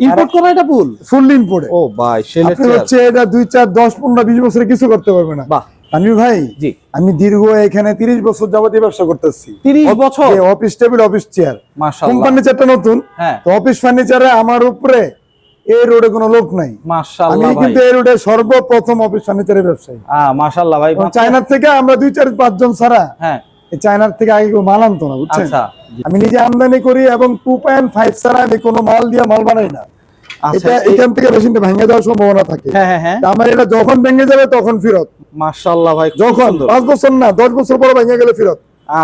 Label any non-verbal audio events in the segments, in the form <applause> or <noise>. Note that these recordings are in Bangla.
ইম্পোর্ট করা এটা ফুল। ফুল ইম্পোর্টে ও ভাই সেলের চেয়ার হচ্ছে এটা দুই চার দশ পনেরো বিশ বছরে কিছু করতে পারবে না। বাহ। আমি ভাই জি। আমি দীর্ঘ এখানে তিরিশ বছর যাবতীয় ব্যবসা করতেছি। 30 বছর? অফিস টেবিল অফিস চেয়ার মাশাআল্লাহ কোম্পানি চেয়ারটা নতুন। হ্যাঁ। তো অফিস ফার্নিচারে আমার উপরে এই রোডে কোনো লোক নাই। আমি মাশাআল্লাহ ভাই। কিন্তু এই রোডে সর্বপ্রথম অফিস ফার্নিচারের ব্যবসায়ী। আহ মাশাআল্লাহ ভাই। এবং চায়নার থেকে আমরা দুই চার পাঁচজন ছাড়া হ্যাঁ। চায়নার থেকে আগে কেউ মাল আনতো না বুঝছেন? আচ্ছা। আমি নিজে আমদানি করি এবং টু পয়েন্ট ফাইভ ছাড়া আমি কোনো মাল দিয়ে মাল বানাই না। আচ্ছা এটা এখান থেকে মেশিনটা ভেঙে যাওয়ার সম্ভাবনা থাকে। হ্যাঁ হ্যাঁ হ্যাঁ। আমার এটা যখন ভেঙে যাবে তখন ফেরত। মার্শাল্লাহ ভাই যখন দশ পাঁচ বছর না দশ বছর পরে ভেঙে গেলে ফেরত।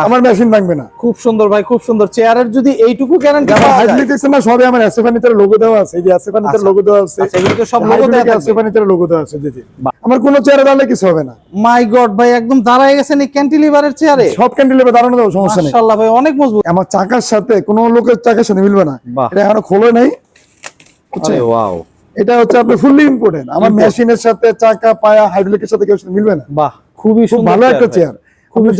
আমার মেশিন ভাঙবে না। খুব সুন্দর ভাই খুব সুন্দর। চেয়ারের যদি এইটুকু গ্যারান্টি হাইড্রোলিক দেখছেন না সবই আমার এসে লোগো দেওয়া আছে এই যে আচ্ছা। লোগো দেওয়া আছে। আচ্ছা এগুলো তো সব লোগো দেওয়া এসে থাকবে। লোগো দেওয়া আছে জি আমার কোনো চেয়ারে দাঁড়ালে কিছু হবে না। মাই গড ভাই একদম দাঁড়ায় গেছেন এই ক্যান্টিলিভারের চেয়ারে। সব ক্যান্ডিলেবে দাঁড়ানো দেবো সমস্যা নেই। মাশাআল্লাহ ভাই অনেক মজবুত। আমার চাকার সাথে কোনো লোকের চাকার সাথে মিলবে না। এটা এখনও খোলে নাই। আরে ওয়াও। এটা হচ্ছে আপনি ফুললি ইম্পর্টেন্ট আমার মেশিনের সাথে চাকা পায়া হাইড্রোলিকের সাথে কেউ মিলবে না। বাহ খুবই ভালো একটা চেয়ার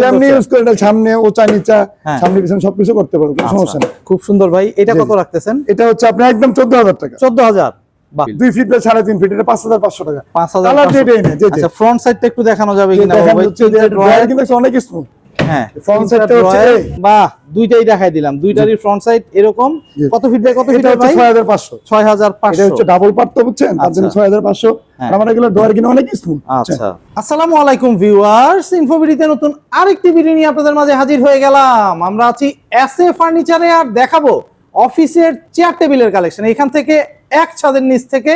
যেমনি ইউজ করে এটা সামনে ওচা নিচা হ্যাঁ। সামনে পিছনে সবকিছু করতে পারব কোনো সমস্যা আচ্ছা, নেই। খুব সুন্দর ভাই এটা কত রাখতেছেন? এটা হচ্ছে আপনার একদম চোদ্দ হাজার টাকা। চোদ্দ হাজার? বাহ। দুই ফিট বা সাড়ে তিন ফিট এটা পাঁচ হাজার পাঁচশো টাকা। পাঁচ হাজার আচ্ছা ফ্রন্ট সাইডটা একটু দেখানো যাবে কিনা অনেক স্মুথ হ্যাঁ হচ্ছে বাহ দুইটাই দেখাই দিলাম। দুইটারই ফ্রন্ট সাইড এরকম? কত ফিট বাই কত ফিট ভাই? ছয় হাজার পাঁচশো। ছয় হাজার এটা হচ্ছে ডাবল পার্ট তো বুঝছেন? তার জন্য। ছয় হাজার পাঁচশো। আর আমার এগুলো ড্রয়ার কিনে অনেক স্মুথ আচ্ছা। আসসালামু আলাইকুম ভিউয়ার্স ইনফোবিডিতে নতুন আরেকটি ভিডিও নিয়ে আপনাদের মাঝে হাজির হয়ে গেলাম। আমরা আছি ফার্নিচারে আর দেখাবো অফিসের চেয়ার টেবিলের কালেকশন এখান থেকে এক ছাদের নিচ থেকে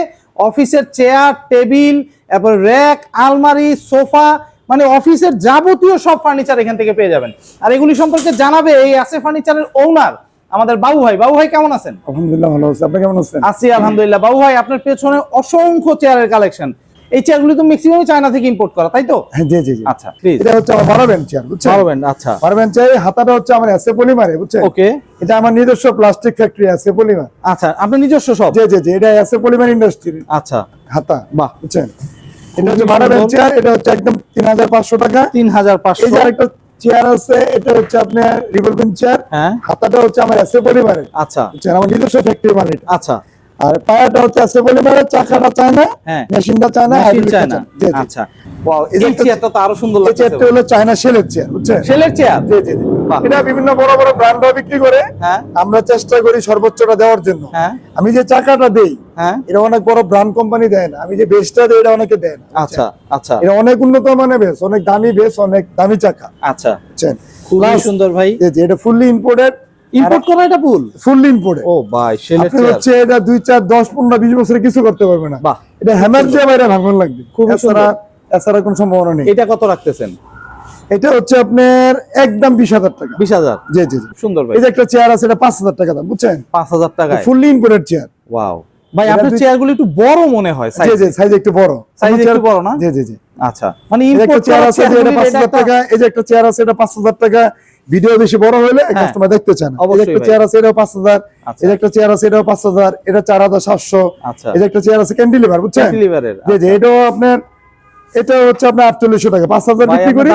অফিসের চেয়ার টেবিল তারপর র্যাক আলমারি সোফা মানে অফিসের যাবতীয় সব ফার্নিচার এখান থেকে পেয়ে যাবেন। আর এগুলি সম্পর্কে জানাবে এই এ ফার্নিচারের ওনার আমাদের বাবু ভাই বাবু ভাই কেমন আছেন? আলহামদুলিল্লাহ ভালো আছে। আপনি কেমন আছেন? আছি আলহামদুলিল্লাহ। বাবু ভাই আপনার পেছনে অসংখ্য চেয়ারের কালেকশন এই চেয়ারগুলি তো ম্যাক্সিমাম চায়না থেকে ইম্পোর্ট করা তাই তো? হ্যাঁ জি জি জি। আচ্ছা প্লিজ এটা হচ্ছে আমার বারো বেঞ্চ চেয়ার বুঝছেন? পারবেন আচ্ছা। বারো বেঞ্চ চেয়ার হাতাটা হচ্ছে আমার এসে পলিমারে বুঝছেন? ওকে এটা আমার নিজস্ব প্লাস্টিক ফ্যাক্টরি আছে পলিমার আচ্ছা আপনার নিজস্ব সব? জি জি জি এটা এসে পলিমার ইন্ডাস্ট্রি আচ্ছা। হাতা বাহ। বুঝছেন? এটা হচ্ছে বারো চেয়ার এটা হচ্ছে একদম তিন হাজার পাঁচশো টাকা। তিন হাজার পাঁচশো। যে আরেকটা চেয়ার আছে এটা হচ্ছে আপনার রিভলভিং চেয়ার হ্যাঁ। হাতাটা হচ্ছে আমার এসে পলিমারে আচ্ছা। আমার নিজস্ব ফ্যাক্টরি মানে আচ্ছা। আর পায়াটা হচ্ছে পলিমারে চাকাটা চায় না হ্যাঁ। মেশিনটা চায় না চায় না। আচ্ছা। হ্যাঁ আমরা চেষ্টা করি সর্বোচ্চটা দেওয়ার জন্য। হ্যাঁ। আমি যে চাকাটা দেই হ্যাঁ। এটা অনেক বড় ব্র্যান্ড কোম্পানি দেয় না। আমি যে বেসটা দেই এটা অনেকে দেয় না আচ্ছা আচ্ছা। এটা অনেক উন্নত মানের বেস অনেক দামি বেস অনেক দামি চাকা আচ্ছা। খুবই সুন্দর ভাই। এটা ফুললি ইম্পোর্টেড ইম্পোর্ট করা এটা ফুল ইম্পোর্টেড ও ভাই সেলের চেয়ার হচ্ছে এটা দুই চার দশ পনেরো বিশ বছরে কিছু করতে পারবে না। বাহ। এটা হ্যামার দিয়ে বাইরে ভাঙন লাগবে। এছাড়া এছাড়া কোনো সম্ভাবনা নেই। এটা কত রাখতেছেন? এটা হচ্ছে আপনার একদম বিশ হাজার টাকা। বিশ হাজার? জি জি সুন্দর ভাই। এই যে একটা চেয়ার আছে এটা পাঁচ হাজার টাকা দাম বুঝছেন? পাঁচ হাজার টাকায়। ফুললি ইম্পোর্টেড চেয়ার ওয়াও ভাই আপনার চেয়ারগুলি একটু বড় মনে হয় জি জি সাইজ একটু বড়। আমার একটু বড় না? জি জি জি। আচ্ছা। মানে ইম্পোর্ট চেয়ার আছে এটা পাঁচ হাজার টাকা। এই যে একটা চেয়ার আছে এটা পাঁচ হাজার টাকা। ভিডিও বেশি বড় হলে হ্যাঁ। কাস্টমার দেখতে চান একটা চেয়ার আছে এটাও পাঁচ হাজার আচ্ছা। একটা চেয়ার আছে এটাও পাঁচ হাজার এটা চার হাজার সাতশো আচ্ছা। এই একটা চেয়ার আছে ক্যান্ডিলিভার বুঝছেন? জি এটাও আপনার এটা হচ্ছে আপনার আটচল্লিশশো টাকা। পাঁচ হাজার বিক্রি করি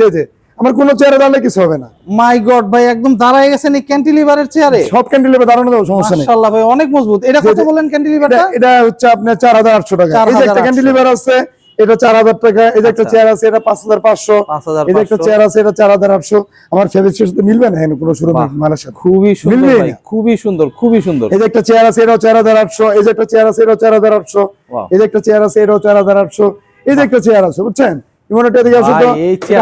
জি জি। আমার কোনো চেয়ারে দাঁড়ালে কিছু হবে না। মাই গড ভাই একদম দাঁড়ায় গেছেন এই ক্যান্টিলিভারের চেয়ারে সব ক্যান্ডিলিভার দাঁড়ানো দেবো সমস্যা নেই। মাশাআল্লাহ ভাই অনেক মজবুত। এটা কত। বলেন ক্যান্টিলিভারটা এটা- এটা হচ্ছে আপনার চার হাজার আটশো টাকা। এই যে একটা 4,800 ক্যান্ডিলিভার আছে এটা চার হাজার টাকা এই যে একটা আচ্ছা। চেয়ার আছে এটা পাঁচ হাজার পাঁচশো। এই যে একটা চেয়ার আছে এটা চার হাজার আটশো। আমার ফেব্রিক্সের সাথে মিলবে না এখানে কোনো। মালের সাথে? খুবই না। খুবই সুন্দর খুবই সুন্দর। এই যে একটা চেয়ার আছে এটাও চার হাজার আটশো। এই যে একটা চেয়ার আছে এটাও চার হাজার আটশো। এই যে একটা চেয়ার আছে এটাও চার হাজার আটশো। এই যে একটা চেয়ার আছে বুঝছেন? ইমোনটা দিকে আছে তো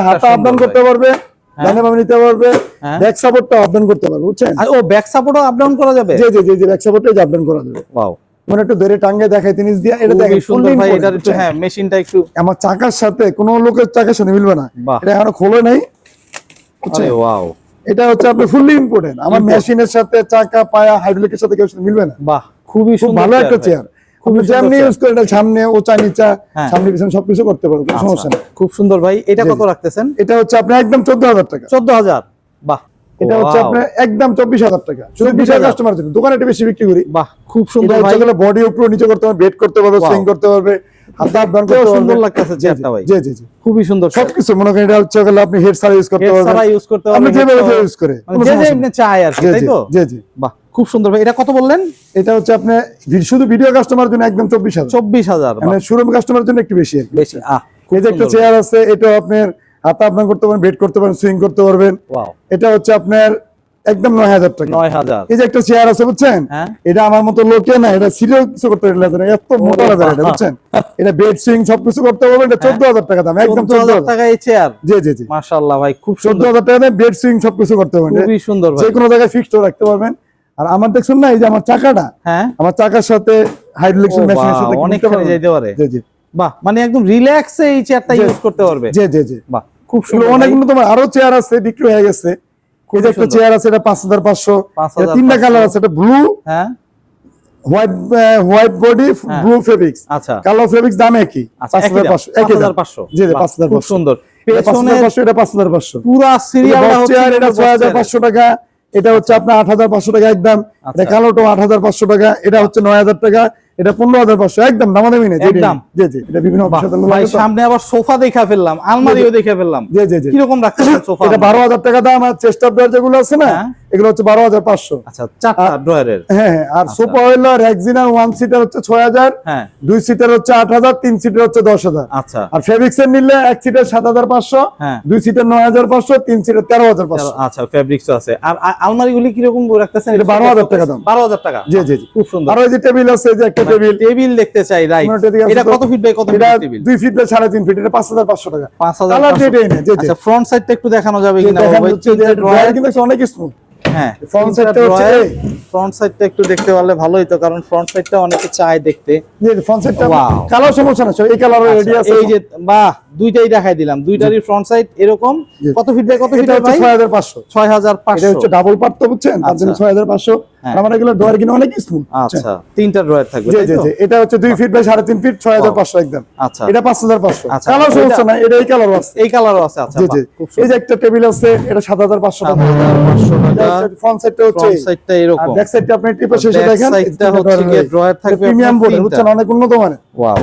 হাতটা আপডাউন করতে পারবে ডানে নিতে পারবে হ্যাঁ। ব্যাক সাপোর্টটা আপডাউন করতে পারবে বুঝছেন? ও ব্যাক সাপোর্টও আপ ডাউন করা যাবে? জি জি জি ব্যাক সাপোর্টটা আপডাউন করা যাবে। ওয়াও মানে একটু ধরে টাঙ্গে দেখাই জিনিস দিয়ে এটা দেখেন সুন্দর ভাই এটার একটু হ্যাঁ মেশিনটা একটু আমার চাকার সাথে কোনো লোকের চাকার সাথে মিলবে না। এটা এখনও খোলে নাই আরে ওয়াও। এটা হচ্ছে আপনার ফুললি ইম্পোর্টেন্ট আমার মেশিনের সাথে চাকা পায়া হাইড্রোলিকের সাথে কেউ মিলবে না। বাহ খুবই সুন্দর ভালো একটা চেয়ার খুবই আপনি সুন্দর যেমনি ইউজ করে এটা সামনে ওচা নিচা হ্যাঁ। সামনে পিছনে সবকিছু করতে পারব সমস্যা আচ্ছা, নেই। খুব সুন্দর ভাই। এটা কত রাখতেছেন? এটা হচ্ছে আপনার একদম চোদ্দ হাজার টাকা। চোদ্দ হাজার। বাহ এটা হচ্ছে আপনার একদম চব্বিশ হাজার টাকা। শুধু বিশ হাজার। কাস্টমার জন্য দোকানে এটা বেশি বিক্রি করি। বাহ খুব সুন্দর। ভাই হচ্ছে বডি উপর নিচে করতে পারবে বেড করতে পারবে সুইং করতে পারবে হাত আপ ডাউন দেখতেও করতে সুন্দর লাগতেছে ভাই। জি জি জি। খুবই সুন্দর সবকিছু মনে করেন এটা হচ্ছে গেলে আপনি হেড সারা ইউজ করতে পারবেন। ছাড়া ইউজ করতে আপনি যেভাবে ইউজ করে যে যে সমস্যা এমনি আর তাই তো? জি জি। বাহ খুব সুন্দর ভাই। এটা কত বললেন? এটা হচ্ছে আপনি শুধু ভিডিও কাস্টমার জন্য একদম চব্বিশ হাজার। চব্বিশ হাজার মানে শোরুম কাস্টমার জন্য একটু বেশি বেশি আহ এই যে একটা চেয়ার আছে এটা আপনার হাতা আপনার করতে পারবেন বেড করতে পারবেন সুইং করতে পারবেন। এটা হচ্ছে আপনার একদম নয় হাজার টাকা। নয় হাজার। এই যে একটা চেয়ার আছে বুঝছেন? হ্যাঁ। এটা আমার মতো লোকে না এটা সিরিয়াল কিছু করতে পারবে না এত মোটা leather এটা বুঝছেন? এটা বেড সুইং সবকিছু করতে পারবেন এটা চোদ্দ হাজার টাকা দাম একদম চোদ্দ হাজার হাজার। টাকা এই চেয়ার জি জি জি। মাশাআল্লাহ ভাই খুব চোদ্দ হাজার টাকা দাম বেড সুইং সবকিছু করতে পারবেন। খুবই সুন্দর যে কোনো জায়গায় ফিক্সড রাখতে পারবেন। আর আমার দেখছেন না এই যে আমার চাকাটা হ্যাঁ। আমার চাকার সাথে হাইড্রোলিক্স মেশিনের সাথে অনেক। যাইতে পারে। জি জি। বাহ মানে একদম রিল্যাক্সে এই চেয়ারটা। ইউজ করতে পারবে। জি জি জি। বাহ খুব সুন্দর। অনেক ভাই। উন্নত মানের। আরও চেয়ার আছে বিক্রি হয়ে গেছে। এই যে একটা চেয়ার আছে এটা পাঁচ হাজার পাঁচশো। 5,500 তিনটা কালার আছে এটা ব্লু হ্যাঁ। White white body. Blue fabrics আচ্ছা। কালো ফেব্রিক্স দাম একই আচ্ছা পাঁচ একই হাজার দাম, পাঁচশো একই দাম। 5,500 জি জি বাহ, পাঁচ হাজার খুব সুন্দর। পেছনে হাজার পাঁচশো এটা পাঁচ হাজার পাঁচশো। পুরা সিরিয়ালটা হচ্ছে চেয়ার এটা কিন্তু ছয় হাজার বক্সের। পাঁচশো টাকা। এটা হচ্ছে আপনার আট হাজার পাঁচশো টাকা একদম। এটা আচ্ছা। কালোটো আট হাজার পাঁচশো টাকা। এটা হচ্ছে নয় হাজার টাকা। এটা পনেরো হাজার পাঁচশো একদম দামাদামি নেই একদম। জি জি এটা বিভিন্ন সামনে আবার সোফা দেখা ফেললাম আলমারিও দেখে ফেললাম। জি জি জি। কীরকম রাখতে সোফা এটা বারো হাজার টাকা দাম আর চেস্ট অফ যেগুলো আছে না হ্যাঁ। এগুলো হচ্ছে বারো হাজার পাঁচশো। আচ্ছা চারটা ড্রয়ারের। হ্যাঁ হ্যাঁ আর সোফা হইল রেক্সিনার ওয়ান সিটার হচ্ছে ছয় হাজার হ্যাঁ। দুই সিটার হচ্ছে আট হাজার তিন সিটার হচ্ছে দশ হাজার। আচ্ছা। আর ফেব্রিক্স এর নিলে এক সিটার সাত হাজার পাঁচশো হ্যাঁ। দুই সিটার নয় হাজার পাঁচশো তিন সিটার তেরো হাজার পাঁচশো। আচ্ছা ফেব্রিক্স আছে। আর আ- আলমারিগুলি কীরকম রাখতেছেন? এটা 12,000 টাকা দাম। বারো হাজার টাকা। জি জি জি। খুব সুন্দর। আর ওই যে টেবিল আছে যে একটা টেবিল। টেবিল দেখতে চাই রাইট এটা তো। কত ফিট বাই কত ফিট টেবিল? দুই ফিট বাই সাড়ে তিন ফিট এটা পাঁচ হাজার পাঁচশো টাকা। পাঁচ হাজার আচ্ছা ফ্রন্ট সাইডটা একটু দেখানো যাবে কিনা কিন্তু অনেক স্মুথ হ্যাঁ ফ্রন্ট side টা হচ্ছে। ফ্রন্ট সাইডটা একটু দেখতে পারলে ভালোই তো কারণ ফ্রন্ট সাইডটা অনেকে চায় দেখতে ফ্রন্ট সাইডটা. কালার সমস্যা না এই কালার রেডি আচ্ছা, আছে এই যে বাহ দুইটাই দেখাই দিলাম। দুইটারই ফ্রন্ট সাইড এরকম। কত ফিট বাই কত ফিট হচ্ছে ভাই? ছয় হাজার পাঁচশো। ছয় হাজার এটা হচ্ছে ডাবল পার্ট তো বুঝছেন? তার জন্য আচ্ছা। ছয় হাজার পাঁচশো। হ্যাঁ। আর আমার এগুলো ডোয়ার কিনে অনেক স্মুথ আচ্ছা। তিনটা ড্রয়ার থাকবে জি জি জি। এটা হচ্ছে দুই ফিট বাই সাড়ে তিন ফিট ছয় হাজার পাঁচশো একদম। আচ্ছা। এটা পাঁচ হাজার পাঁচশো। আচ্ছা, কালার এটা- সমস্যা না এটা এই কালার আছে। এই কালারও আছে আচ্ছা জি জি। এই যে একটা টেবিল আছে এটা সাত হাজার পাঁচশো টাকা। পাঁচশো টাকা। ফ্রন্ট সাইডটা হচ্ছে ফ্রন্ট সাইডটা আর এরকম। ব্যাক সাইডটা আপনি টিপে শেষে দেখেন side টা হচ্ছে drawer থাকবে প্রিমিয়াম বোর্ড বুঝছেন? অনেক উন্নত মানের। ওয়াও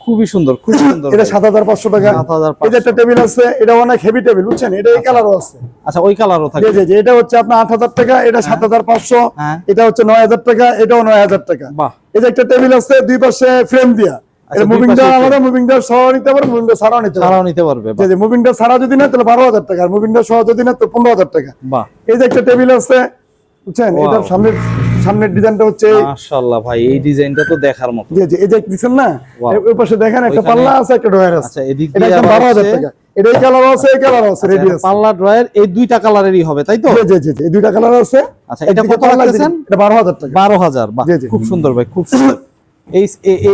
খুবই সুন্দর খুব <coughs> সুন্দর এটা ভাই। সাত হাজার পাঁচশো টাকা। 7,500 এই যে একটা টেবিল আছে এটা অনেক হেভি টেবিল বুঝছেন? এটা এই কালারও আছে। আচ্ছা ওই কালারও জি থাকবে। জি জি এটা হচ্ছে আপনার আট হাজার টাকা এটা সাত হাজার পাঁচশো হ্যাঁ। এটা হচ্ছে নয় হাজার টাকা এটাও নয় হাজার টাকা। বাহ। এই যে একটা টেবিল আছে দুই পাশে ফ্রেম দিয়া। আচ্ছা, এটা মুভিং ডার আলাদা মুভিং ডার সহ নিতে পারে মুভিং ডার ছাড়াও নিতে তারাও নিতে পারবে জি মুভিং ডার ছাড়া যদি না তাহলে বারো হাজার টাকা আর মুভিং ডার সহ যদি না তো পনেরো হাজার টাকা। বাহ। এই যে একটা টেবিল আছে বুঝছেন? এটা সামনের সামনের ডিজাইনটা হচ্ছে মাশাআল্লাহ ভাই এই ডিজাইনটা তো দেখার মতো। জি জি এই যে দিচ্ছেন না? ওই পাশে দেখেন একটা পাল্লা আছে একটা ড্রয়ার আছে। আচ্ছা এদিক এটা দিয়ে একদম আবার বারো হাজার হচ্ছে- টাকা। এটা এই কালার আছে এই কালার আছে রেডি আচ্ছা, আছে পাল্লা ড্রয়ার এই দুইটা কালারেরই হবে তাই তো? জি জি জি এই দুইটা কালার আছে। আচ্ছা এটা কত এটা বারো হাজার টাকা। বারো হাজার বাহ জি, জি। খুব সুন্দর ভাই খুব সুন্দর। এই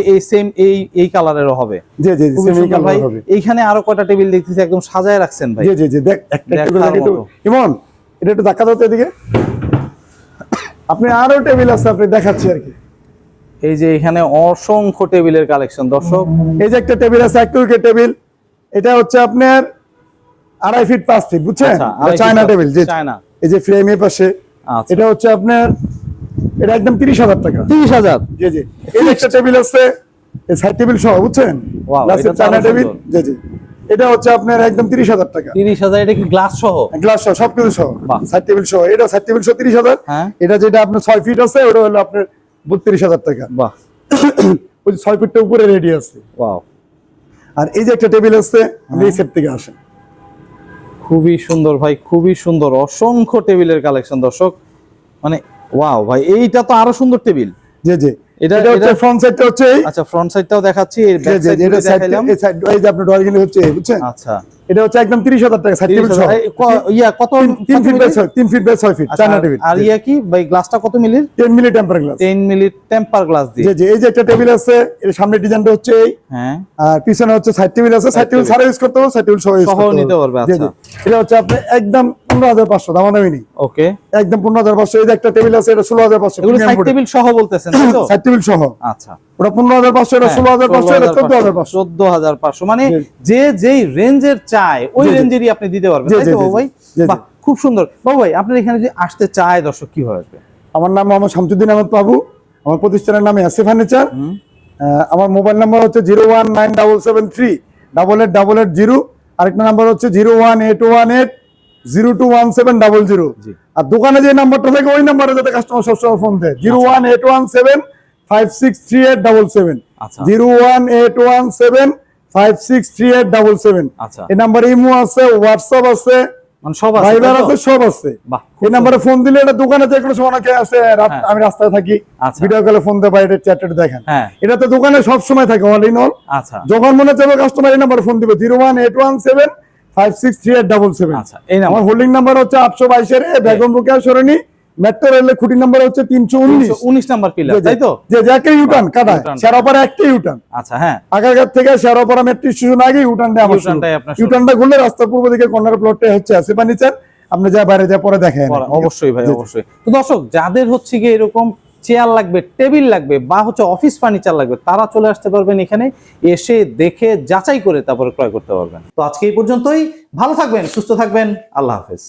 এই- সেম এই এই কালারেরও হবে। জি জি জি এই কালার হবে। এইখানে আরও কয়টা টেবিল দেখতেছি একদম সাজায় রাখছেন ভাই। জি জি জি দেখ একটা তো ইমন এটা একটু ধাক্কা দাও তো এদিকে। আপনি আরও টেবিল আছে আপনি দেখাচ্ছি আর কি। এই যে এখানে অসংখ্য টেবিলের কালেকশন দর্শক। এই যে একটা টেবিল আছে এক টেবিল এটা হচ্ছে আপনার আড়াই ফিট পাঁচ ফিট বুঝছেন? চায়না টেবিল যে চায়না। এই যে ফ্রেম এর পাশে। আচ্ছা। এটা হচ্ছে আপনার এটা একদম তিরিশ হাজার টাকা। তিরিশ হাজার? জি জি। এই একটা টেবিল আছে এই সাইড টেবিল সহ বুঝছেন? চায়না টেবিল জি জি। এটা হচ্ছে আপনার একদম তিরিশ হাজার টাকা। তিরিশ হাজার এটা কি গ্লাস সহ? গ্লাস সহ সবকিছু সহ। সাইড টেবিল সহ এটা সাইড টেবিল সহ তিরিশ হাজার। হ্যাঁ। এটা যেটা আপনার ছয় ফিট আছে ওটা হলো আপনার বত্রিশ হাজার টাকা। বাহ। ওই ছয় ফিটটা উপরে রেডি আছে। ওয়াও আর এই যে একটা টেবিল আছে এই সেট থেকে আসেন। খুবই সুন্দর ভাই খুবই সুন্দর। অসংখ্য টেবিলের কালেকশন দর্শক। মানে ওয়াও ভাই এইটা তো আরও সুন্দর টেবিল জি জি। এটা- হচ্ছে ফ্রন্ট সাইডটা হচ্ছে আচ্ছা ফ্রন্ট সাইডটাও দেখাচ্ছি এর ব্যাক সাইড দেখাইলাম। এই সাইড এই যে আপনার ড্রয়ার হচ্ছে বুঝছেন? আচ্ছা। এটা হচ্ছে একদম তিরিশ হাজার টাকা সাইড টেবিল সহ। ইয়া কত ফিট বাই ফিট বাই ছয় ফিট চায়না টেবিল আর ইয়া কি? ভাই গ্লাসটা কত milli temper glass 10 milli temper glass দিয়ে। জি এই যে একটা টেবিল আছে এর সামনে ডিজাইনটা হচ্ছে এই। হ্যাঁ। আর পিছনে হচ্ছে সাইড টেবিল আছে সাইড টেবিল। ছাড়া ইউজ করতে পারব সাইড টেবিল সহ ইউজ করতে নিতে পারবে। আচ্ছা। এটা হচ্ছে আপনি একদম পনেরো হাজার পাঁচশো দাম দামি নেই ওকে। একদম পনেরো হাজার পাঁচশো এই যে একটা টেবিল আছে এটা ষোলো হাজার পাঁচশো। এগুলো সাইড টেবিল সহ বলতেছেন তো? <coughs> সাইড টেবিল সহ। আচ্ছা। ওটা পনেরো হাজার পাঁচশো এটা ষোলো হাজার পাঁচশো এটা চোদ্দ হাজার পাঁচশো। চোদ্দ হাজার পাঁচশো। মানে যে যেই রেঞ্জের চায় ওই। রেঞ্জেরই আপনি দিতে পারবেন ভাই খুব সুন্দর। বাবু ভাই আপনার এখানে যদি আসতে চায় দর্শক কি হয়ে আসবে? আমার নাম মোহাম্মদ শামসুদ্দিন আহমদ বাবু। আমার প্রতিষ্ঠানের নাম এসে ফার্নিচার। আমার মোবাইল নাম্বার হচ্ছে zero one nine double seven three double eight double eight zero. আরেকটা নাম্বার হচ্ছে zero one eight one eight zero two one seven double zero. আর দোকানে যে নাম্বারটা থাকে ওই নাম্বারে যাতে কাস্টমার সবসময় ফোন দেয়। Zero one eight one seven five six three eight double seven zero one eight one seven five six three eight double seven এই নাম্বারে ইমো আছে হোয়াটসঅ্যাপ আছে আছে ভাইবার তাই তো? আছে সব আছে। এই নাম্বারে ফোন দিলে এটা দোকানে যে অনেকে আছে। আমি রাস্তায় থাকি। ভিডিও কলে ফোন দেয় দেখেন। হ্যাঁ। এটা তো দোকানে সব সময় থাকে অল ইন অল যখন মনে চাইবে কাস্টমার এই নাম্বারে ফোন দিবে zero one eight one seven five six three eight double seven আচ্ছা এই আমার হোল্ডিং নাম্বার হচ্ছে আটশো বাইশের বেগম রোকেয়া সরণি মেট্রো রেলের খুঁটি নাম্বার হচ্ছে তিনশো উনিশ। উনিশ নাম্বার পিলার তাই তো? যে যাকে ইউটার্ন কাটায় একটা ইউটার্ন আচ্ছা হ্যাঁ। আগারগার থেকে সেরাপাড়া মেট্রো স্টেশন আগে ইউটার্নটা আমার। ইউটার্নটা ঘুরলে রাস্তার পূর্ব দিকে কর্নার প্লটটা হচ্ছে আসে ফার্নিচার আপনি যা বাইরে যা পরে দেখেন। অবশ্যই ভাই। অবশ্যই। তো দর্শক যাদের হচ্ছে গিয়ে এরকম চেয়ার লাগবে টেবিল লাগবে বা হচ্ছে অফিস ফার্নিচার লাগবে তারা চলে আসতে পারবেন এখানে এসে দেখে যাচাই করে তারপরে ক্রয় করতে পারবেন। তো আজকে এই পর্যন্তই। ভালো থাকবেন সুস্থ থাকবেন। আল্লাহ হাফেজ।